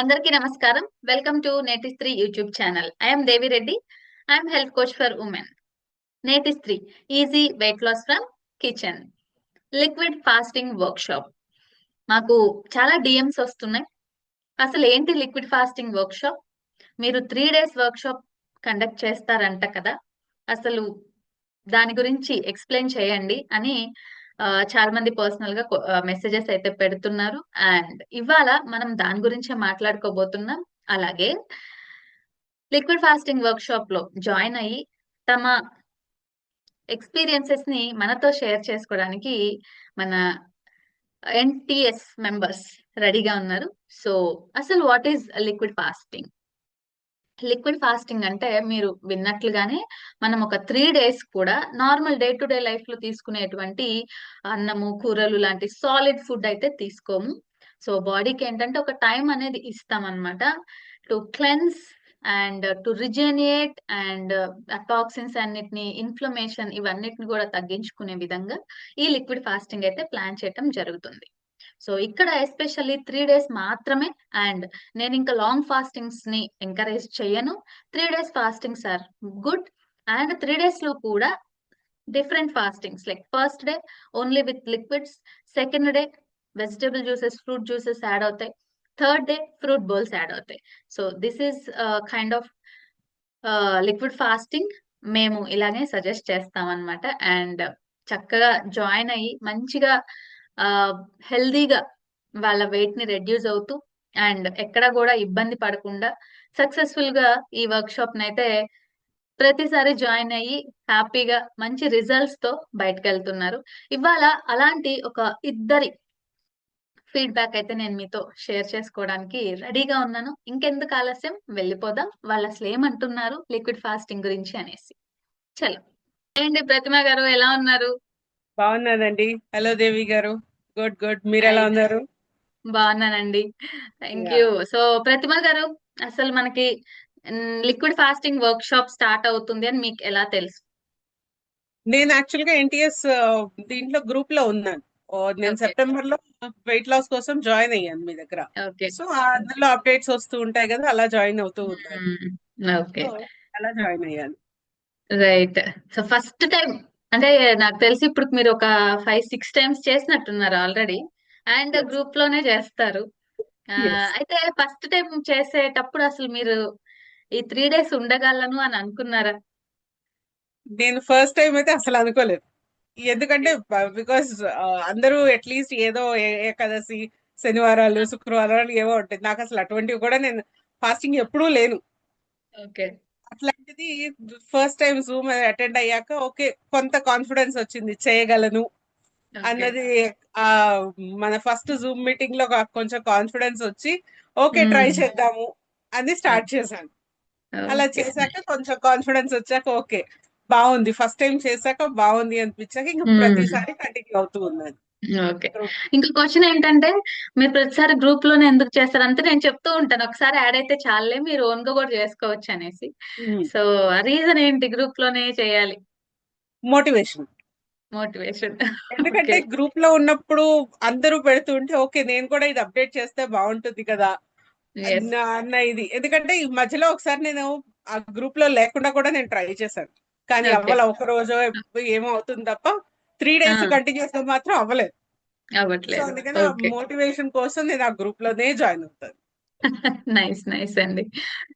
అందరికీ నమస్కారం. Welcome to Neti Stree YouTube channel I'm Devi Reddy I'm health coach for women Neti Stree easy weight loss from kitchen liquid fasting workshop మాకు చాలా DMs వస్తున్నాయి. అసలు ఏంటి liquid fasting workshop మీరు three days workshop conduct చేస్తారంట కదా. అసలు దాని గురించి ఎక్స్ప్లెయిన్ చేయండి అని చాలా మంది పర్సనల్గా మెసేజెస్ అయితే పెడుతున్నారు. అండ్ ఇవాళ మనం దాని గురించే మాట్లాడుకోబోతున్నాం. అలాగే లిక్విడ్ ఫాస్టింగ్ వర్క్ షాప్లో జాయిన్ అయ్యి తమ ఎక్స్పీరియన్సెస్ని మనతో షేర్ చేసుకోవడానికి మన ఎన్టీఎస్ మెంబర్స్ రెడీగా ఉన్నారు. సో అసలు what is liquid fasting liquid fasting అంటే మీరు విన్నట్లుగానే మనం ఒక త్రీ డేస్ కూడా నార్మల్ డే టు డే లైఫ్లో తీసుకునేటువంటి అన్నము కూరలు లాంటి సాలిడ్ ఫుడ్ అయితే తీసుకోము. సో బాడీకి ఏంటంటే ఒక టైం అనేది ఇస్తాం అనమాట to cleanse and to rejuvenate and toxins అన్నిటిని ఇన్ఫ్లమేషన్ ఇవన్నిటిని కూడా తగ్గించుకునే విధంగా ఈ లిక్విడ్ ఫాస్టింగ్ అయితే ప్లాన్ చేయటం జరుగుతుంది. సో ఇక్కడ ఎస్పెషల్లీ త్రీ డేస్ మాత్రమే అండ్ నేను ఇంకా లాంగ్ ఫాస్టింగ్స్ని ఎంకరేజ్ చేయను three days fastings are good and three డేస్లో కూడా different fastings like first day only with liquids second day vegetable juices fruit juices add అవుతాయి third day fruit bowls add అవుతాయి. So this is kind of liquid fasting మేము ఇలాగే suggest చేస్తాం అనమాట and చక్కగా join అయ్యి మంచిగా హెల్దీగా వాళ్ళ వెయిట్ని రెడ్యూస్ అవుతూ అండ్ ఎక్కడ కూడా ఇబ్బంది పడకుండా సక్సెస్ఫుల్గా ఈ వర్క్ షాప్ అయితే ప్రతిసారి జాయిన్ అయ్యి హ్యాపీగా మంచి రిజల్ట్స్తో బయటకు వెళ్తున్నారు ఇవాళ అలాంటి ఒక ఇద్దరి ఫీడ్బ్యాక్ అయితే నేను మీతో షేర్ చేసుకోవడానికి రెడీగా ఉన్నాను. ఇంకెందుకు ఆలస్యం? వెళ్ళిపోదాం. వాళ్ళు అసలు ఏమంటున్నారు? లిక్విడ్ ఫాస్టింగ్ గురించి అనేసి. చలో. ఏంటి ప్రతిమ గారు ఎలా ఉన్నారు? బాగున్నానండి. Hello Devi garu. Good good. మీరు ఎలా ఉన్నారు? బాగున్నానండి. Thank yeah. సో ప్రతిమ గారు అసలు మనకి liquid fasting workshop start అవుతుంది అని మీకు ఎలా తెలుసు? నేను యాక్చువల్గా ఎన్టీఎస్ దీంట్లో గ్రూప్లో ఉన్నాను నేను సెప్టెంబర్లో వెయిట్ లాస్ కోసం జాయిన్ అయ్యాను మీ దగ్గర. సో అందులో అప్డేట్స్ వస్తూ ఉంటాయి కదా అలా జాయిన్ అవుతూ సో అలా జాయిన్ అయ్యాను. రైట్. సో ఫస్ట్ టైం అంటే నాకు తెలిసి ఇప్పుడు మీరు ఒక ఫైవ్ సిక్స్ టైమ్స్ చేసినట్టున్నారు ఆల్రెడీ అండ్ గ్రూప్లోనే చేస్తారు. ఆ, ఎస్ అయితే ఫస్ట్ టైం చేసేటప్పుడు అసలు మీరు ఈ త్రీ డేస్ ఉండగలను అని అనుకున్నారా? నేను ఫస్ట్ టైం అయితే అసలు అనుకోలేదు. ఎందుకంటే బికాస్ అందరూ అట్లీస్ట్ ఏదో ఏ- ఏకాదశి శనివారాలు శుక్రవారాలు ఏవో ఉంటాయి. నాకు అసలు అటువంటివి కూడా నేను ఫాస్టింగ్ ఎప్పుడూ లేను. ఓకే అట్లాంటిది ఫస్ట్ టైం జూమ్ అటెండ్ అయ్యాక ఓకే కొంత కాన్ఫిడెన్స్ వచ్చింది చేయగలను అన్నది ఆ మన ఫస్ట్ జూమ్ మీటింగ్లో కొంచెం కాన్ఫిడెన్స్ వచ్చి ఓకే ట్రై చేద్దాము అని స్టార్ట్ చేశాను. అలా చేశాక కొంచెం కాన్ఫిడెన్స్ వచ్చాక ఓకే బాగుంది. ఫస్ట్ టైం చేశాక బాగుంది అనిపించాక ఇంకా ప్రతిసారి కంటిన్యూ అవుతూ ఉన్నది. ఓకే. ఇంకా క్వశ్చన్ ఏంటంటే మీరు ప్రతిసారి గ్రూప్లోనే ఎందుకు చేస్తారు అంటే నేను చెప్తూ ఉంటాను. ఒకసారి యాడ్ అయితే చాలే మీరు ఓన్గా కూడా చేసుకోవచ్చు అనేసి. సో రీజన్ ఏంటి గ్రూప్లోనే చేయాలి? మోటివేషన్. మోటివేషన్. ఎందుకంటే ఓకే. గ్రూప్లో ఉన్నప్పుడు అందరూ పెడుతుంటే ఓకే నేను కూడా ఇది అప్డేట్ చేస్తే బాగుంటుంది కదా. అన్న అన్న ఇది. ఎందుకంటే ఈ మధ్యలో ఒకసారి నేను ఆ గ్రూప్లో లేకుండా కూడా నేను ట్రై చేశాను. కానీ ఓకే. అవ్వల ఒక రోజు ఏమో అవుతుంది తప్ప త్రీ డేస్ కంటిన్యూస్గా మాత్రం అవ్వలేదు. అవ్వట్లేదు. అందుకని మోటివేషన్ కోసం నేను ఆ గ్రూప్లోనే జాయిన్ అవుతాను. నైస్ నైస్ అండి.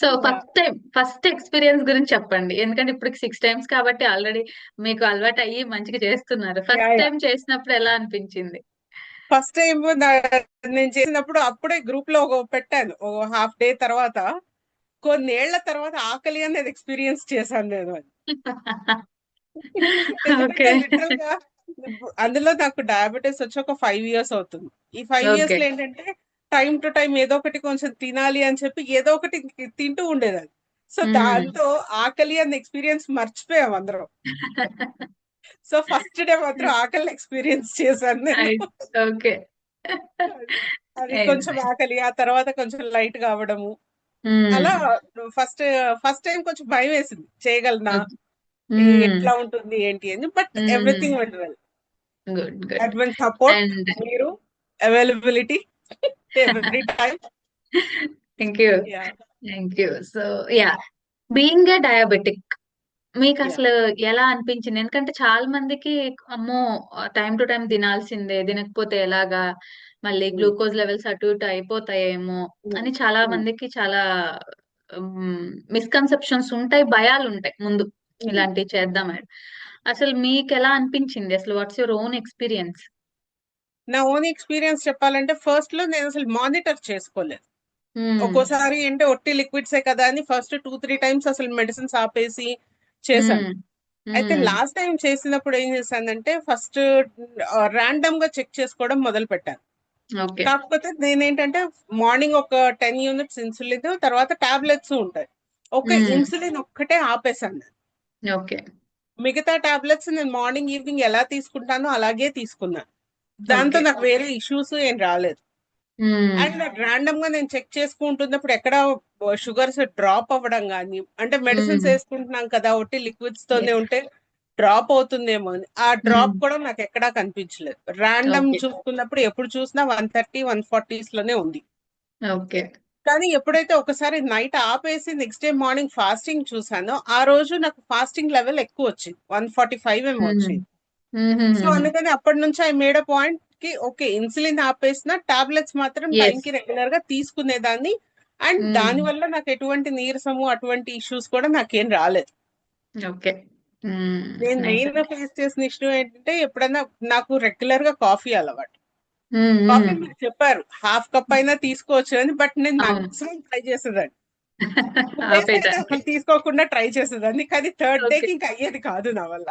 So first time first experience గురించి చెప్పండి. ఎందుకంటే ఇప్పుడు సిక్స్ టైమ్స్ కాబట్టి ఆల్రెడీ మీకు అలవాటు అయ్యి మంచిగా చేస్తున్నారు. ఫస్ట్ టైం చేసినప్పుడు ఎలా అనిపించింది? ఫస్ట్ టైం నేను చేసినప్పుడు అప్పుడే గ్రూప్లో ఒక పెట్టాను. ఒక హాఫ్ డే తర్వాత కొన్నేళ్ళ తర్వాత ఆకలి అనేది ఎక్స్పీరియన్స్ చేశాను నేను అది అందులో నాకు డయాబెటీస్ వచ్చి ఒక ఫైవ్ ఇయర్స్ అవుతుంది. ఈ ఫైవ్ ఇయర్స్లో ఏంటంటే టైం టు టైం ఏదో ఒకటి కొంచెం తినాలి అని చెప్పి ఏదో ఒకటి తింటూ ఉండేదాన్ని. సో దాంతో ఆకలి అన్న ఎక్స్పీరియన్స్ మర్చిపోయాం అందరం. సో ఫస్ట్ డే మాత్రం ఆకలి ఎక్స్పీరియన్స్ చేశాను ఓకే అది కొంచెం ఆకలి ఆ తర్వాత కొంచెం లైట్గా అవ్వడము అలా ఫస్ట్ ఫస్ట్ టైం కొంచెం భయం వేసింది. చేయగలనా? ఎట్లా ఉంటుంది ఏంటి అని but everything went well. Advent support మీరు availability every time thank you thank you so yeah being a diabetic మీకు అసలు ఎలా అనిపించింది? ఎందుకంటే చాలా మందికి అమ్మో టైం టు టైం తినాల్సిందే తినకపోతే ఎలాగా? మళ్ళీ గ్లూకోజ్ లెవెల్స్ అటు ఇటు అయిపోతాయేమో అని చాలా మందికి చాలా మిస్కన్సెప్షన్స్ ఉంటాయి భయాలు ఉంటాయి ముందు. ఇలాంటివి చేద్దామని అసలు మీకు ఎలా అనిపించింది? అసలు వాట్స్ యువర్ ఓన్ ఎక్స్పీరియన్స్? నా ఓన్ ఎక్స్పీరియన్స్ చెప్పాలంటే ఫస్ట్లో నేను అసలు మానిటర్ చేసుకోలేదు. ఒక్కోసారి ఏంటంటే ఒట్టి లిక్విడ్సే కదా అని ఫస్ట్ టూ త్రీ టైమ్స్ అసలు మెడిసిన్స్ ఆపేసి చేశాను. అయితే లాస్ట్ టైం చేసినప్పుడు ఏం చేశానంటే ఫస్ట్ ర్యాండమ్గా చెక్ చేసుకోవడం మొదలు పెట్టాను కాకపోతే నేనేంటంటే మార్నింగ్ ఒక టెన్ యూనిట్స్ ఇన్సులిన్ తర్వాత టాబ్లెట్స్ ఉంటాయి. ఒక. ఇన్సులిన్ ఒక్కటే ఆపేశాను. ఓకే మిగతా టాబ్లెట్స్ నేను మార్నింగ్ ఈవినింగ్ ఎలా తీసుకుంటానో అలాగే తీసుకున్నాను దాంతో. నాకు వేరే ఇష్యూస్ ఏం రాలేదు అండ్ ర్యాండమ్గా నేను చెక్ చేసుకుంటున్నప్పుడు ఎక్కడ షుగర్స్ డ్రాప్ అవ్వడం కానీ అంటే మెడిసిన్స్. వేసుకుంటున్నాం కదా ఒట్టి లిక్విడ్స్ తోనే. ఉంటే డ్రాప్ అవుతుందేమో అని ఆ డ్రాప్. కూడా నాకు ఎక్కడా కనిపించలేదు ర్యాండమ్. చూసుకున్నప్పుడు ఎప్పుడు చూసినా వన్ థర్టీ వన్ ఫార్టీస్లోనే ఉంది ఓకే కానీ ఎప్పుడైతే ఒకసారి నైట్ ఆపేసి నెక్స్ట్ డే మార్నింగ్ ఫాస్టింగ్ చూసానో ఆ రోజు నాకు ఫాస్టింగ్ లెవెల్ ఎక్కువ వచ్చింది. వన్ ఫార్టీ ఫైవ్ ఏమో వచ్చింది. సో అందుకని అప్పటి నుంచి ఐ మేడ్ అ పాయింట్కి ఓకే ఇన్సులిన్ ఆపేసిన టాబ్లెట్స్ మాత్రం. టైం కి రెగ్యులర్గా తీసుకునేదాన్ని. అండ్. దాని వల్ల నాకు ఎటువంటి నీరసము అటువంటి ఇష్యూస్ కూడా నాకేం రాలేదు. ఓకే. నేను మెయిన్గా ఫేస్ చేసిన ఇష్యూ ఏంటంటే ఎప్పుడైనా నాకు రెగ్యులర్గా కాఫీ అలవాటు. కాఫీ మీరు చెప్పారు. హాఫ్ కప్ అయినా తీసుకోవచ్చు అని బట్ నేను. మాక్సిమం ట్రై చేసేదాన్ని. తీసుకోకుండా ట్రై చేసేదాన్ని. కానీ థర్డ్. డేకి ఇంకా అయ్యేది కాదు నా వల్ల.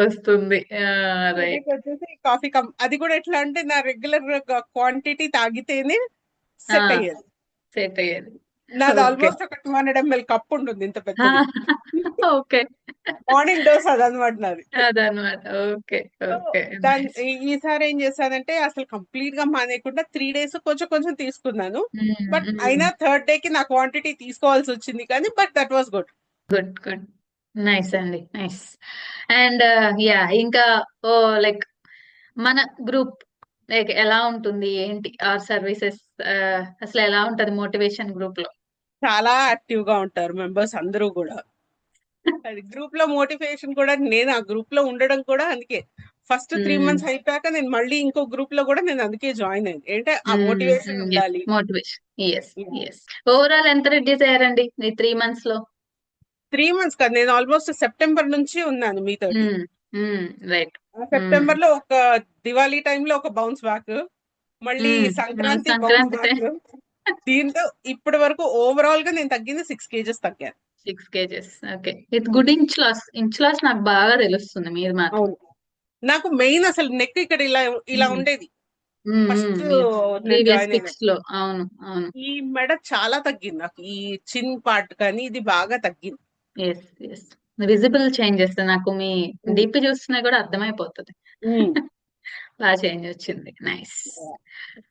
వస్తుంది. కాఫీ కమ్ అది కూడా ఎట్లా అంటే నా రెగ్యులర్ క్వాంటిటీ తాగితేనే సెట్. అయ్యేది. సెట్ అయ్యేది. నాది. ఆల్మోస్ట్ ఒక టూ హండ్రెడ్ ఎంఎల్ కప్ ఉంటుంది ఇంత పెద్దది. ఓకే. మార్నింగ్ డోస్ అదనమాట నాది. అదనమాట. Okay okay. దాని ఈ- ఈసారి ఏం చేశానంటే అసలు కంప్లీట్గా మానేయకుండా త్రీ డేస్ కొంచెం కొంచెం తీసుకున్నాను. బట్ అయినా థర్డ్ డే కి నా క్వాంటిటీ తీసుకోవాల్సి వచ్చింది కానీ but that was good good good nice అండి. నైస్ అండ్ యా ఇంకా ఓ లైక్ మన గ్రూప్ లైక్ ఎలా ఉంటుంది? ఏంటి? ఆర్ సర్వీసెస్ అసలు ఎలా ఉంటది మోటివేషన్ గ్రూప్లో? చాలా యాక్టివ్గా ఉంటారు మెంబర్స్ అందరూ కూడా. అది గ్రూప్లో మోటివేషన్ కూడా నేను ఆ గ్రూప్లో ఉండడం కూడా అందుకే. First three. మంత్స్ అయిపోయాక నేను మళ్ళీ ఇంకో గ్రూప్లో కూడా నేను అందుకే జాయిన్ అయింది ఏంటంటే ఆ మోటివేషన్ ఉండాలి. ఓవరాల్ ఎంత రెడ్యూస్ అయ్యారండి ఈ త్రీ మంత్స్లో? త్రీ మంత్స్ కాదు నేను ఆల్మోస్ట్ సెప్టెంబర్ నుంచి ఉన్నాను మీతో రైట్ సెప్టెంబర్లో ఒక దివాళీ లో ఒక బౌన్స్ బ్యాక్. మళ్ళీ. సంక్రాంతి దీంతో ఇప్పటి వరకు ఓవరాల్గా నేను తగ్గింది six kgs తగ్గాను. Six kgs. Okay with good inch loss inch loss నాకు బాగా తెలుస్తుంది మీరు మాత్రం. నాకు మెయిన్ అసలు నెక్ ఇక్కడ ఇలా ఇలా Hmm. ఉండేది. ఫస్ట్ అయిన. పిక్స్లో. అవును అవును. ఈ మెడ చాలా తగ్గింది నాకు. ఈ చిన్ పార్ట్ కానీ ఇది బాగా తగ్గింది. ఎస్ ఎస్ విజిబుల్ చేంజెస్ నాకు మీ. డిపి చూస్తున్నా కూడా అర్థమైపోతుంది. బాగా చేంజ్ వచ్చింది. నైస్.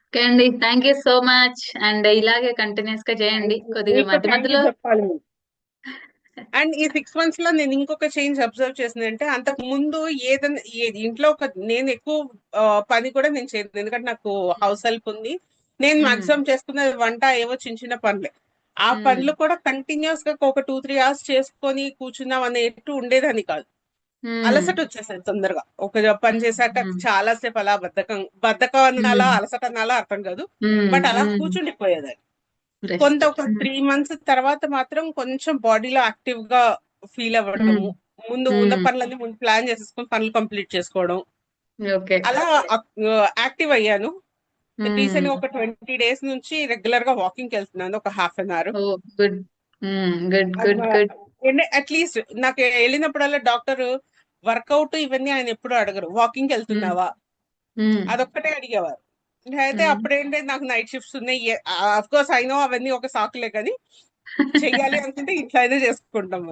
ఓకే అండి. Thank you so much. And ఇలాగే కంటిన్యూస్గా చేయండి కొద్దిగా మధ్య మధ్యలో. అండ్ ఈ సిక్స్ మంత్స్లో నేను ఇంకొక చేంజ్ అబ్జర్వ్ చేసింది అంటే అంతకు ముందు ఏదైనా ఏది ఇంట్లో ఒక నేను ఎక్కువ పని కూడా నేను చేయను. ఎందుకంటే నాకు హౌస్ హెల్ప్ ఉంది. నేను. మాక్సిమం చేసుకునేది వంట ఏవో చిన్న చిన్న పనులే. ఆ. పనులు కూడా కంటిన్యూస్గా ఒక టూ త్రీ అవర్స్ చేసుకొని కూర్చున్నాం అనేట్టు ఉండేదని కాదు. అలసట వచ్చేసేది తొందరగా ఒక పని చేశాక. చాలా సేపు అలా బద్ధకం బద్ధకం అనాలా Mm. అలసట అనాలా అర్థం కాదు బట్ అలా. కూర్చుండిపోయేదాన్ని. కొంత ఒక. త్రీ మంత్స్ తర్వాత మాత్రం కొంచెం బాడీలో యాక్టివ్గా ఫీల్ అవ్వడము ముందు ఉన్న Mm. పనులన్నీ ముందు ప్లాన్ చేసేసుకొని పనులు కంప్లీట్ చేసుకోవడం ఓకే అలా యాక్టివ్ అయ్యాను. రీసెంట్ ఒక ట్వంటీ డేస్ నుంచి రెగ్యులర్గా వాకింగ్ వెళ్తున్నాను ఒక half an hour good good good good at least నాకు వెళ్ళినప్పుడల్లా డాక్టర్ వర్కౌట్ ఇవన్నీ ఆయన ఎప్పుడు అడగరు. వాకింగ్ వెళ్తున్నావా? అదొక్కటే అడిగేవారు. అయితే. అప్పుడేంటే నాకు నైట్ షిఫ్ట్స్ ఉన్నాయి. అఫ్ కోర్స్ అయినో అవన్నీ ఒక సాకులే కానీ చెయ్యాలి అనుకుంటే ఇట్లా అయినా చేసుకుంటాం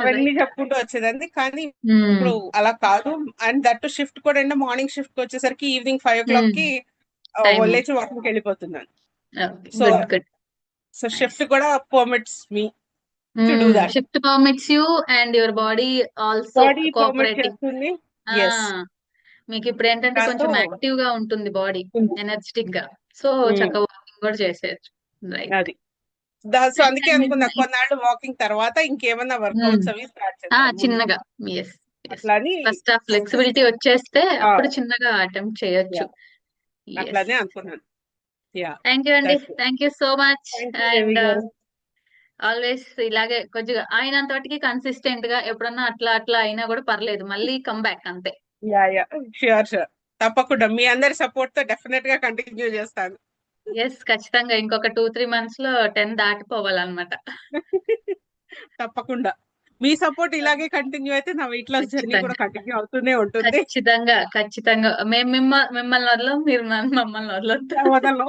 అవన్నీ చెప్పుకుంటూ వచ్చేదాన్ని. కానీ ఇప్పుడు అలా కాదు. అండ్ దట్ షిఫ్ట్ కూడా అంటే మార్నింగ్ షిఫ్ట్ వచ్చేసరికి ఈవినింగ్ ఫైవ్ ఓ క్లాక్కి. లేచి వాకింగ్ వెళ్ళిపోతున్నాను. గుడ్ గుడ్ సో షిఫ్ట్ కూడా permits me to do that. Shift permits you and your body also cooperating. మీకు ఇప్పుడు ఏంటంటే కొంచెం యాక్టివ్గా ఉంటుంది బాడీ. ఎనర్జెటిక్గా. So Hmm. చక్కగా వాకింగ్ కూడా చేసేయచ్చు. రైట్ సో అందుకే. అనుకున్నా కొన్నాళ్ళు వాకింగ్ తర్వాత ఇంకేమన్నా వర్కౌట్స్ అవి స్టార్ట్ ముందు చిన్నగా. ఎస్ ఫస్ట్ ఆ ఫ్లెక్సిబిలిటీ వచ్చేస్తే అప్పుడు చిన్నగా అటెంప్ట్ చేయొచ్చు. అట్లానే అనుకున్నాను. థ్యాంక్ యూ అండి. Thank you so much and always ఇలాగే కొద్దిగా అయినంత వాటికి కన్సిస్టెంట్గా ఎప్పుడన్నా అట్లా అట్లా అయినా కూడా పర్లేదు. మళ్ళీ కమ్ బ్యాక్ అంతే. Yeah yeah. షూర్ షూర్ తప్పకుండా. మీ అందరి సపోర్ట్తో డెఫినెట్గా కంటిన్యూ చేస్తాను. ఎస్ ఖచ్చితంగా. ఇంకొక టూ త్రీ మంత్స్లో టెన్ దాటిపోవాలన్నమాట. తప్పకుండా. మీ సపోర్ట్ ఇలాగే కంటిన్యూ అయితే నా వెయిట్ లాస్ జర్నీ కూడా కంటిన్యూ అవుతూనే ఉంటుంది. ఖచ్చితంగా ఖచ్చితంగా. మేము మిమ్మ మిమ్మల్ని వదలం మీరు మమ్మల్ని వదలొద్దు. వదలను